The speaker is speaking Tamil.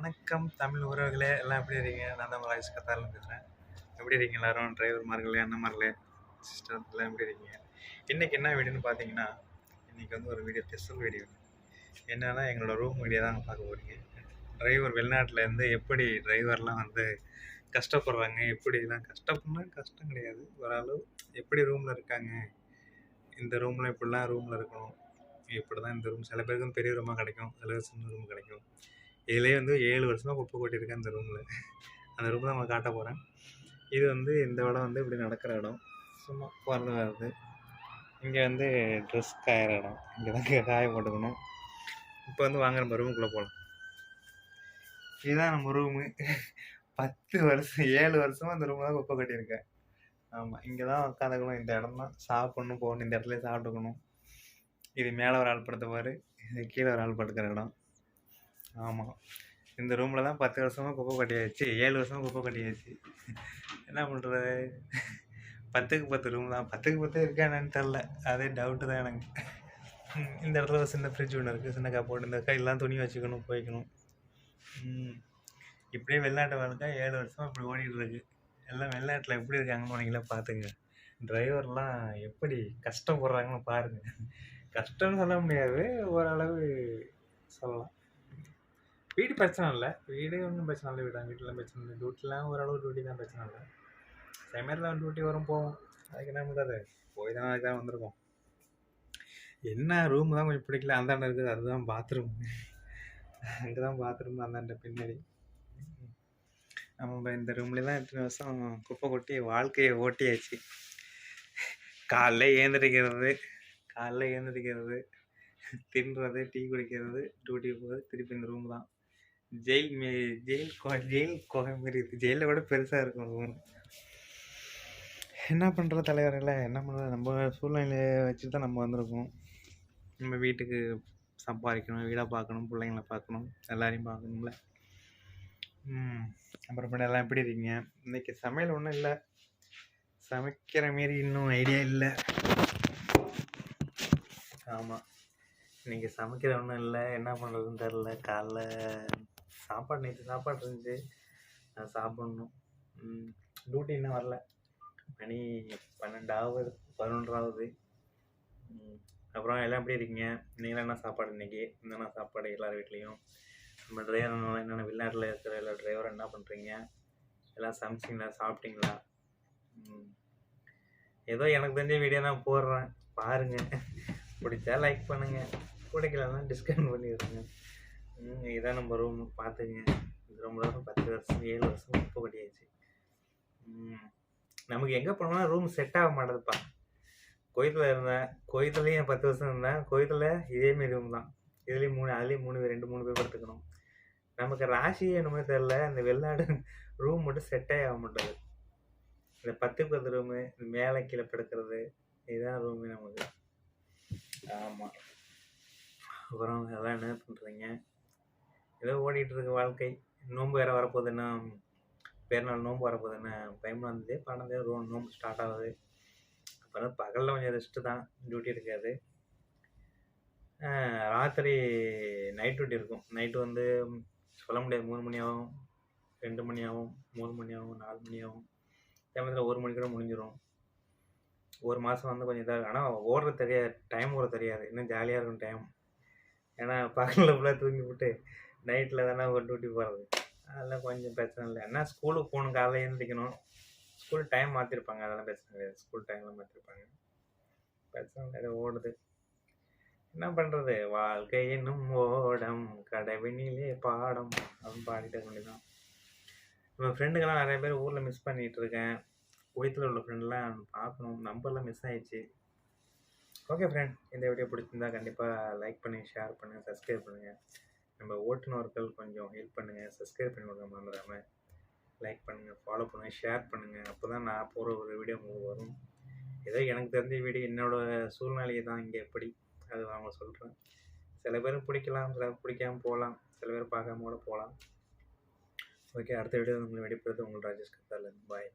வணக்கம் தமிழ் உறவுகளே. எல்லாம் எப்படி இருக்கீங்க? நான் தான் ராஜேஷ் கத்தாரில் பேசுகிறேன் எப்படி இருக்கீங்க எல்லாரும்? டிரைவர்மார்களே அண்ணன்மார்களே சிஸ்டர் எல்லாம் எப்படி இருக்கீங்க? இன்றைக்கி என்ன வீடியோன்னு பார்த்தீங்கன்னா இன்றைக்கி வந்து ஒரு வீடியோ ஸ்பெஷல் வீடியோ என்னென்னா எங்களோட ரூம் வீடியோ தான் பார்க்க போகிறீங்க டிரைவர் வெளிநாட்டிலேருந்து எப்படி டிரைவர்லாம் வந்து கஷ்டப்படுறாங்க எப்படிலாம் கஷ்டப்படுனா கஷ்டம் கிடையாது. ஓரளவு எப்படி ரூமில் இருக்காங்க இந்த ரூமில் இப்படிலாம் ரூமில் இருக்கணும். இப்படி தான் இந்த ரூம் சில பேருக்கு பெரிய ரூமாக கிடைக்கும் சில பேர் சின்ன ரூம் கிடைக்கும். இதுலேயே வந்து ஏழு வருஷமாக குப்பை கொட்டியிருக்கேன் அந்த ரூமில் அந்த ரூம் தான் உங்களுக்கு காட்ட போகிறேன் இது வந்து இந்த இடம் வந்து இப்படி நடக்கிற இடம். சும்மா போகிறது வருது இங்கே வந்து ட்ரெஸ் காயிற இடம். இங்கே தான் காய போட்டுக்கணும். இப்போ வந்து வாங்க நம்ம ரூமுக்குள்ளே போகலாம் இதுதான் நம்ம ரூமு பத்து வருஷம் ஏழு வருஷமாக அந்த ரூமில் தான் குப்பை கட்டியிருக்கேன். ஆமாம் இங்கே தான் உட்காந்துக்கணும் இந்த இடம் தான் சாப்பிட்ணும் போகணும். இந்த இடத்துல சாப்பிட்டுக்கணும். இது மேலே ஒரு ஆள் படுத்தப்பாரு இது கீழே ஒரு ஆள் படுக்கிற இடம். ஆமாம் இந்த ரூமில் தான் பத்து வருஷமாக குப்பை கட்டியாச்சு ஏழு வருஷமாக குப்பை கட்டியாச்சு என்ன பண்ணுறது பத்துக்கு பத்து ரூம் தான். பத்துக்கு பத்து இருக்கா என்னன்னு தெரில அதே டவுட்டு தான் எனக்கு. இந்த இடத்துல ஒரு சின்ன ஃப்ரிட்ஜ் ஒன்று இருக்குது சின்ன கப்போர்ட் இந்த கையெல்லாம் துணி வச்சுக்கணும் போய்க்கணும். இப்படியே வெளிநாட்டு வாழ்க்கை ஏழு வருஷமாக இப்படி ஓடிட்டு இருக்கு. எல்லாம் வெளிநாட்டில் எப்படி இருக்காங்கன்னு நீங்களே பார்த்துங்க டிரைவர்லாம் எப்படி கஷ்டப்படுறாங்கன்னு பாருங்கள் கஷ்டம்னு சொல்ல முடியாது. ஓரளவு சொல்லலாம். வீடு பிரச்சனை இல்லை. வீடு ஒன்றும் பிரச்சனை இல்லை. வீடு வீட்டில் பிரச்சனை இல்லை. டியூட்டிலாம் ஓரளவு டியூட்டி தான் பிரச்சனை இல்லை. சமையலில் டியூட்டி வரும் போவோம் அதுக்கு என்ன பண்ணுறது போய் தானே அதுக்கு தான் வந்திருக்கோம். என்ன ரூம் தான் கொஞ்சம் பிடிக்கல. அந்தாண்ட இருக்குது. அதுதான் பாத்ரூம் அங்கே தான் பாத்ரூம் அந்தாண்ட பின்னாடி. நம்ம இந்த ரூம்ல தான் இத்தனை வருஷம் குப்பை கொட்டி வாழ்க்கையை ஓட்டியாச்சு. காலைல ஏந்திரிக்கிறது காலைல ஏந்திரிக்கிறது தின்றது டீ குடிக்கிறது டியூட்டி போகிறது திருப்பி இந்த ரூம் தான். ஜெயில் மே ஜெயில் ஜெயில் கோகை மாரி இருக்குது ஜெயிலில் விட பெருசாக இருக்கும். என்ன பண்ணுறது தலைவர்களே என்ன பண்ணுறது நம்ம சூழ்நிலையை வச்சு தான் நம்ம வந்திருக்கோம். நம்ம வீட்டுக்கு சம்பாதிக்கணும் வீடை பார்க்கணும் பிள்ளைங்கள பார்க்கணும் எல்லாரையும் பார்க்கணும்ல. ம் அப்புறம் எல்லாம் எப்படி இருக்கீங்க? இன்னைக்கு சமையல் ஒன்றும் இல்லை. சமைக்கிற மாரி இன்னும் ஐடியா இல்லை. ஆமாம் இன்னைக்கு சமைக்கிற ஒன்றும் இல்லை. என்ன பண்ணுறதுன்னு தெரில காலைல சாப்பாடு நேற்று சாப்பாடு இருந்துச்சு. நான் சாப்பிட்ணும். டியூட்டி இன்னும் வரல. மணி பன்னெண்டாவது பதினொன்றாவது. அப்புறம் எல்லாம் எப்படி இருக்கீங்க? நீங்களாம் என்ன சாப்பாடு இன்னைக்கு? என்னென்ன சாப்பாடு எல்லார் வீட்லேயும்? நம்ம டிரைவர் என்னென்ன வெளிநாட்டில் இருக்கிற எல்லா டிரைவர் என்ன பண்ணுறீங்க எல்லாம் சமைச்சிங்களா? சாப்பிட்டீங்களா? ஏதோ எனக்கு தெரிஞ்ச வீடியோ நான் போடுறேன். பாருங்கள் பிடிச்சா லைக் பண்ணுங்கள் பிடிக்கலன்னா டிஸ்கவுண்ட் பண்ணிடுறேங்க ம், இதான் நம்ம ரூம் பார்த்துங்க ரொம்ப வருஷம் பத்து வருஷம் ஏழு வருஷம் குப்பை கட்டியாச்சு. நமக்கு எங்கே போனோம்னா ரூம் செட் ஆக மாட்டேதுப்பா. கோயத்தில் இருந்தேன். கோயத்துலேயும் பத்து வருஷம் இருந்தேன். கோயத்தில் இதேமாரி ரூம் தான். இதுலேயும் மூணு அதுலேயும் மூணு பேர் ரெண்டு மூணு பேர் படுத்துக்கணும் நமக்கு ராசி என்னமோ தெரில இந்த வெளிநாடு ரூம் மட்டும் செட்டே ஆக மாட்டேது இந்த பத்து பத்து ரூமு மேலே கீழே படுக்கிறது இதுதான் ரூமே நமக்கு. ஆமாம் அப்புறம் அதெல்லாம் என்ன பண்ணுறீங்க ஏதோ ஓடிட்டு இருக்க வாழ்க்கை. நோன்பு வேறு வரப்போகுதுன்னா பேர்நாள் நோன்பு வரப்போகுது என்ன தேதி பன்னெண்டாம் தேதி ரோ நோன்பு ஸ்டார்ட் ஆகுது. அப்புறம் பகலில் கொஞ்சம் ரெஸ்ட்டு தான் டியூட்டி இருக்காது ராத்திரி நைட் டியூட்டி இருக்கும். நைட்டு வந்து சொல்ல முடியாது மூணு மணி ஆகும் ரெண்டு மணி ஆகும் மூணு மணி ஆகும் நாலு மணி ஆகும். சமயத்தில் ஒரு மணிக்கூட முடிஞ்சிடும் ஒரு மாதம் வந்து கொஞ்சம் இதாக ஆனால் ஓடுறது தெரியாது டைம் ஓட தெரியாது. இன்னும் ஜாலியாக இருக்கும் டைம் ஏன்னா பகலில் ஃபுல்லாக தூங்கி விட்டு நைட்டில் தானே ஒரு டியூட்டி போகிறது அதெல்லாம் கொஞ்சம் பிரச்சனை இல்லை. என்ன ஸ்கூலுக்கு போகணும் காலையில் எழுந்திரிக்கணும். ஸ்கூல் டைம் மாற்றிருப்பாங்க அதெல்லாம் பிரச்சனை கிடையாது. ஸ்கூல் டைமில் மாற்றிருப்பாங்க பிரச்சனை இல்லை. ஓடுது. என்ன பண்ணுறது வாழ்க்கை என்னும் ஓடம் கடவினிலே பாடம். அப்படின்னு பாடிட்டு வேண்டியதான் நம்ம ஃப்ரெண்டுங்கெல்லாம் நிறைய பேர் ஊரில் மிஸ் பண்ணிகிட்டு இருக்கேன். குவைத்தில் உள்ள ஃப்ரெண்ட்லாம் பார்க்கணும். நம்பர்லாம் மிஸ் ஆயிடுச்சு. ஓகே ஃப்ரெண்ட் இந்த வீடியோ பிடிச்சிருந்தா கண்டிப்பாக லைக் பண்ணி ஷேர் பண்ணுங்கள் சப்ஸ்கிரைப் பண்ணுங்கள் நம்ம ஓட்டுநர்கள் கொஞ்சம் ஹெல்ப் பண்ணுங்கள் சப்ஸ்கிரைப் பண்ணி கொடுக்க மறந்துடாமல் லைக் பண்ணுங்கள் ஃபாலோ பண்ணுங்கள் ஷேர் பண்ணுங்கள் அப்போ தான் நான் போகிற ஒரு வீடியோ உங்களுக்கு வரும். ஏதோ எனக்கு தெரிஞ்ச வீடியோ என்னோட சூழ்நிலையை தான் இங்கே எப்படி அது அவங்க சொல்கிறேன் சில பேர் பிடிக்கலாம் சில பேர் பிடிக்காமல் போகலாம் சில பேர் பார்க்காம கூட போகலாம். ஓகே அடுத்த வீடியோ உங்களை வெடிப்படுறது உங்கள் ராஜேஷ் கத்தாலேருந்து பாய்